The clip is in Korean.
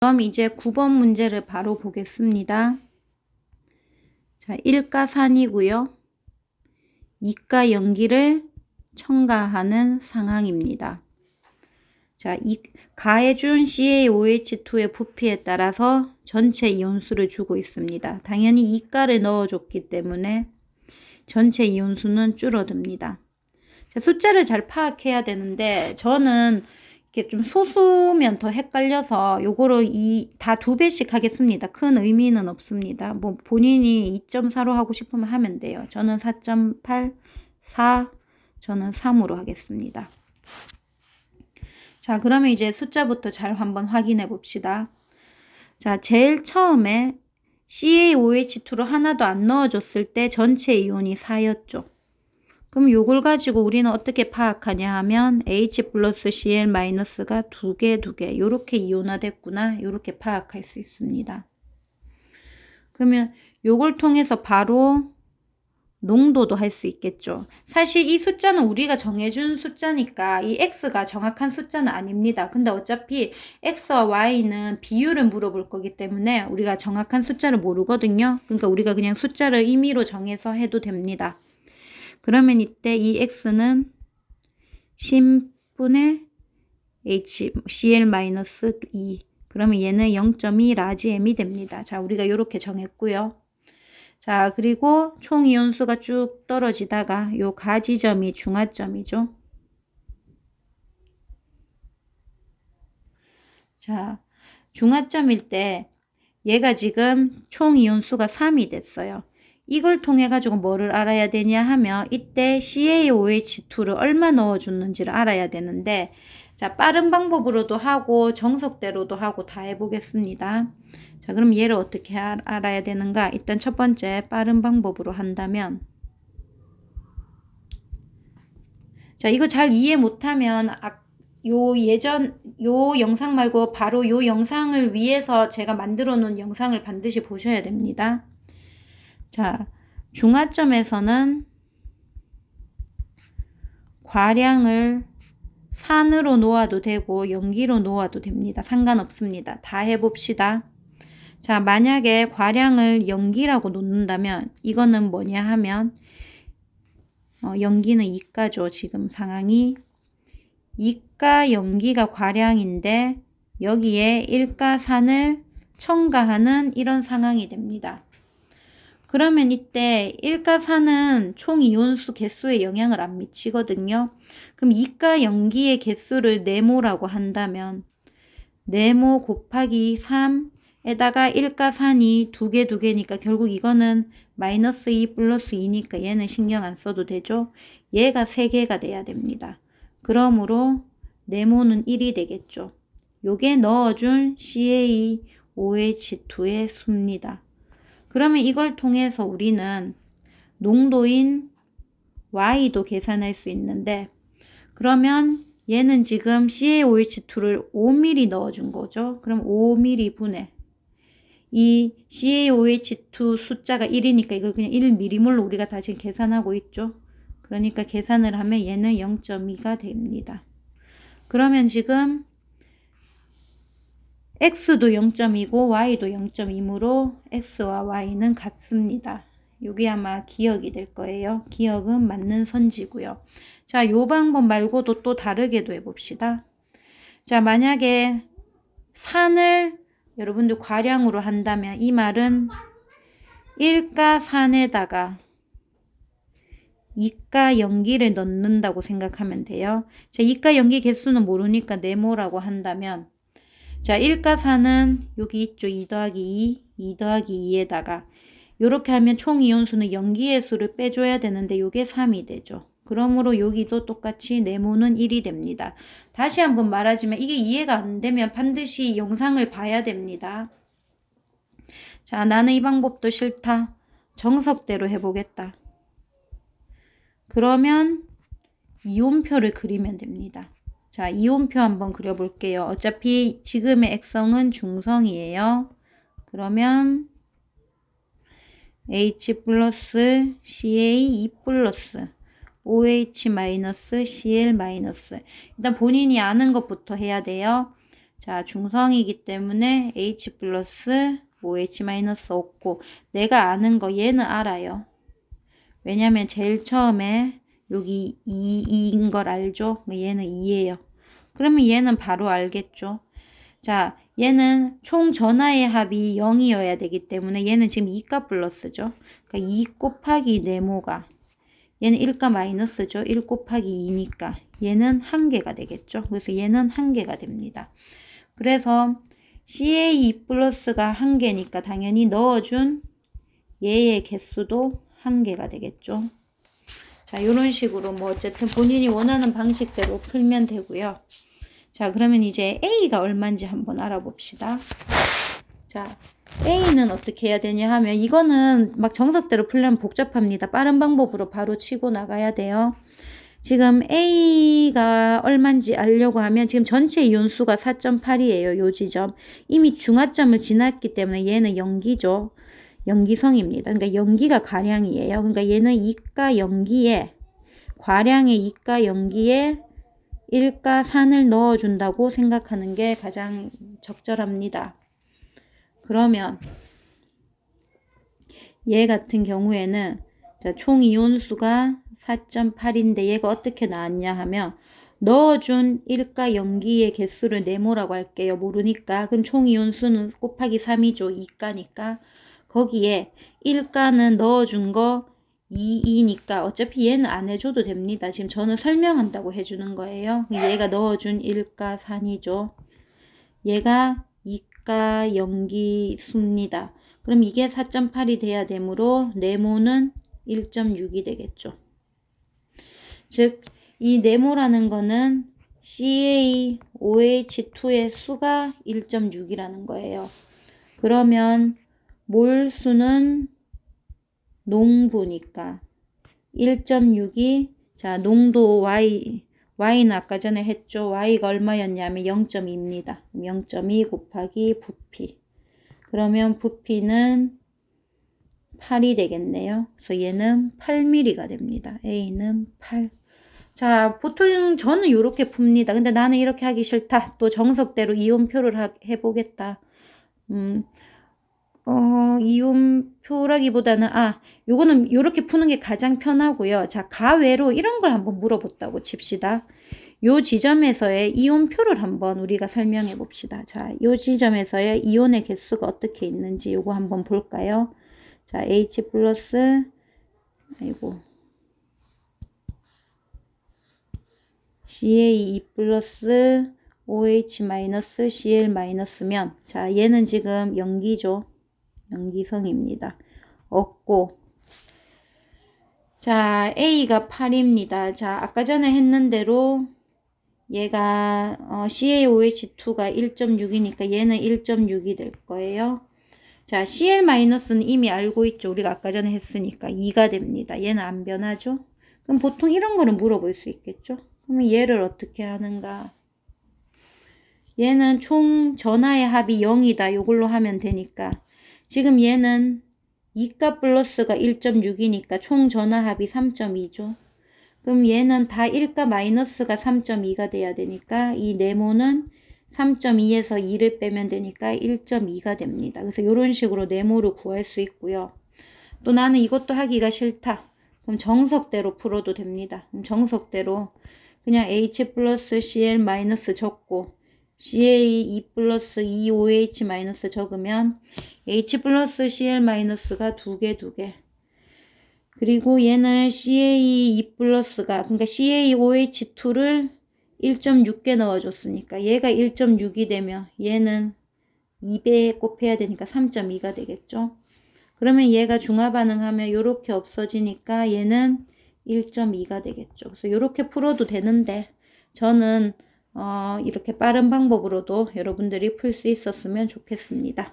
그럼 이제 9번 문제를 바로 보겠습니다. 자, 1가 산이고요. 2가 연기를 첨가하는 상황입니다. 자, 이 가해준 CaOH2의 부피에 따라서 전체 이온수를 주고 있습니다. 당연히 2가를 넣어줬기 때문에 전체 이온수는 줄어듭니다. 자, 숫자를 잘 파악해야 되는데 저는 이렇게 좀 소수면 더 헷갈려서 요거로 이 다 두 배씩 하겠습니다. 큰 의미는 없습니다. 뭐 본인이 2.4로 하고 싶으면 하면 돼요. 저는 4.8, 4, 저는 3으로 하겠습니다. 자, 그러면 이제 숫자부터 잘 한번 확인해 봅시다. 자, 제일 처음에 CaOH2를 하나도 안 넣어줬을 때 전체 이온이 4였죠. 그럼 요걸 가지고 우리는 어떻게 파악하냐 하면 H 플러스 Cl 마이너스가 두 개, 두 개, 요렇게 이온화됐구나, 요렇게 파악할 수 있습니다. 그러면 요걸 통해서 바로 농도도 할 수 있겠죠. 사실 이 숫자는 우리가 정해준 숫자니까 이 x가 정확한 숫자는 아닙니다. 근데 어차피 x와 y는 비율을 물어볼 거기 때문에 우리가 정확한 숫자를 모르거든요. 그러니까 우리가 그냥 숫자를 임의로 정해서 해도 됩니다. 그러면 이때 이 x는 10분의 HCl-2 그러면 얘는 0.2 라지 m이 됩니다. 자, 우리가 이렇게 정했고요. 자, 그리고 총 이온수가 쭉 떨어지다가 요 가지점이 중화점이죠. 자, 중화점일 때 얘가 지금 총 이온수가 3이 됐어요. 이걸 통해 가지고 뭐를 알아야 되냐 하면 이때 CaOH2를 얼마 넣어줬는지를 알아야 되는데 자 빠른 방법으로도 하고 정석대로도 하고 다 해보겠습니다. 자 그럼 얘를 어떻게 알, 알아야 되는가 일단 첫 번째 빠른 방법으로 한다면 자 이거 잘 이해 못하면 아, 요 예전 요 영상 말고 바로 요 영상을 위해서 제가 만들어 놓은 영상을 반드시 보셔야 됩니다. 자, 중화점에서는 과량을 산으로 놓아도 되고 연기로 놓아도 됩니다. 상관없습니다. 다 해봅시다. 자, 만약에 과량을 연기라고 놓는다면 이거는 뭐냐 하면 어, 연기는 이가죠. 지금 상황이 이가 연기가 과량인데 여기에 일가산을 첨가하는 이런 상황이 됩니다. 그러면 이때 1가 4는 총 이온수 개수에 영향을 안 미치거든요. 그럼 2가 연기의 개수를 네모라고 한다면 네모 곱하기 3에다가 1가4이 두개 두 개니까 결국 이거는 마이너스 2 플러스 2니까 얘는 신경 안 써도 되죠. 얘가 3개가 돼야 됩니다. 그러므로 네모는 1이 되겠죠. 요게 넣어준 CaOH2의 수입니다. 그러면 이걸 통해서 우리는 농도인 Y도 계산할 수 있는데 그러면 얘는 지금 CaOH2를 5ml 넣어준 거죠. 그럼 5ml 분의 이 CaOH2 숫자가 1이니까 이걸 그냥 1mm몰로 우리가 다시 계산하고 있죠. 그러니까 계산을 하면 얘는 0.2가 됩니다. 그러면 지금 x도 0.2고 y도 0.2이므로 x와 y는 같습니다. 이게 아마 기억이 될 거예요. 기억은 맞는 선지고요. 자, 요 방법 말고도 또 다르게도 해봅시다. 자, 만약에 산을 여러분들 과량으로 한다면 이 말은 1가 산에다가 2가 연기를 넣는다고 생각하면 돼요. 자, 2가 연기 개수는 모르니까 네모라고 한다면 자, 1가4는 여기 있죠. 2 더하기 2, 2 더하기 2에다가 이렇게 하면 총 이온수는 연기의 수를 빼줘야 되는데 이게 3이 되죠. 그러므로 여기도 똑같이 네모는 1이 됩니다. 다시 한번 말하지만 이게 이해가 안 되면 반드시 영상을 봐야 됩니다. 자, 나는 이 방법도 싫다. 정석대로 해보겠다. 그러면 이온표를 그리면 됩니다. 자, 이온표 한번 그려볼게요. 어차피 지금의 액성은 중성이에요. 그러면 H 플러스 CA 2 플러스 OH 마이너스 CL 마이너스 일단 본인이 아는 것부터 해야 돼요. 자, 중성이기 때문에 H 플러스 OH 마이너스 없고 내가 아는 거 얘는 알아요. 왜냐면 제일 처음에 여기 2, 2인 걸 알죠? 얘는 2예요. 그러면 얘는 바로 알겠죠? 자, 얘는 총 전하의 합이 0이어야 되기 때문에 얘는 지금 2가 플러스죠. 그러니까 2 곱하기 네모가 얘는 1가 마이너스죠. 1 곱하기 2니까 얘는 한 개가 되겠죠. 그래서 얘는 한 개가 됩니다. 그래서 CA2 플러스가 한 개니까 당연히 넣어준 얘의 개수도 한 개가 되겠죠. 자, 이런 식으로 뭐 어쨌든 본인이 원하는 방식대로 풀면 되고요. 자, 그러면 이제 A가 얼마인지 한번 알아봅시다. 자, A는 어떻게 해야 되냐 하면 이거는 막 정석대로 풀려면 복잡합니다. 빠른 방법으로 바로 치고 나가야 돼요. 지금 A가 얼마인지 알려고 하면 지금 전체 이온수가 4.8이에요. 요 지점. 이미 중화점을 지났기 때문에 얘는 염기죠. 염기성입니다. 그러니까 염기가 가량이에요. 그러니까 얘는 이가 염기에 과량의 이가 염기에 1가 산을 넣어준다고 생각하는 게 가장 적절합니다. 그러면 얘 같은 경우에는 총 이온수가 4.8인데 얘가 어떻게 나왔냐 하면 넣어준 1가 염기의 개수를 네모라고 할게요. 모르니까. 그럼 총 이온수는 곱하기 3이죠. 2가니까. 거기에 1가는 넣어준 거 2이니까 어차피 얘는 안 해줘도 됩니다. 지금 저는 설명한다고 해주는 거예요. 얘가 넣어준 1가 3이죠. 얘가 2가 염기수입니다. 그럼 이게 4.8이 돼야 되므로 네모는 1.6이 되겠죠. 즉, 이 네모라는 거는 CaOH2의 수가 1.6이라는 거예요. 그러면 몰수는 농부니까 1.6이 자 농도 Y Y는 아까 전에 했죠. Y가 얼마였냐면 0.2입니다. 0.2 곱하기 부피 그러면 부피는 8이 되겠네요. 그래서 얘는 8mm가 됩니다. A는 8. 자, 보통 저는 이렇게 풉니다. 근데 나는 이렇게 하기 싫다. 또 정석대로 이온표를 하, 해보겠다. 음, 어, 이온표라기보다는, 아, 요거는 요렇게 푸는 게 가장 편하고요. 자, 가외로 이런 걸 한번 물어봤다고 칩시다. 요 지점에서의 이온표를 한번 우리가 설명해 봅시다. 자, 요 지점에서의 이온의 개수가 어떻게 있는지 요거 한번 볼까요? 자, H 플러스, 아이고, CA2 플러스 OH 마이너스 CL 마이너스면, 자, 얘는 지금 염기죠. 염기성입니다. 없고, 자, A가 8입니다. 자, 아까 전에 했는 대로 얘가 어, CaOH2가 1.6이니까 얘는 1.6이 될 거예요. 자, CL-는 이미 알고 있죠. 우리가 아까 전에 했으니까 2가 됩니다. 얘는 안 변하죠. 그럼 보통 이런 거는 물어볼 수 있겠죠. 그러면 얘를 어떻게 하는가? 얘는 총 전하의 합이 0이다. 이걸로 하면 되니까. 지금 얘는 2가 플러스가 1.6이니까 총 전하 합이 3.2죠. 그럼 얘는 다 1가 마이너스가 3.2가 돼야 되니까 이 네모는 3.2에서 2를 빼면 되니까 1.2가 됩니다. 그래서 이런 식으로 네모를 구할 수 있고요. 또 나는 이것도 하기가 싫다. 그럼 정석대로 풀어도 됩니다. 그럼 정석대로 그냥 H 플러스 Cl 마이너스 적고 CA2 플러스 2OH 마이너스 적으면 H 플러스 Cl 마이너스가 두 개, 두 개. 그리고 얘는 CA2 플러스가, 그러니까 CaOH2를 1.6개 넣어줬으니까 얘가 1.6이 되면 얘는 2배 곱해야 되니까 3.2가 되겠죠. 그러면 얘가 중화 반응하면 이렇게 없어지니까 얘는 1.2가 되겠죠. 그래서 이렇게 풀어도 되는데 저는 어, 이렇게 빠른 방법으로도 여러분들이 풀 수 있었으면 좋겠습니다.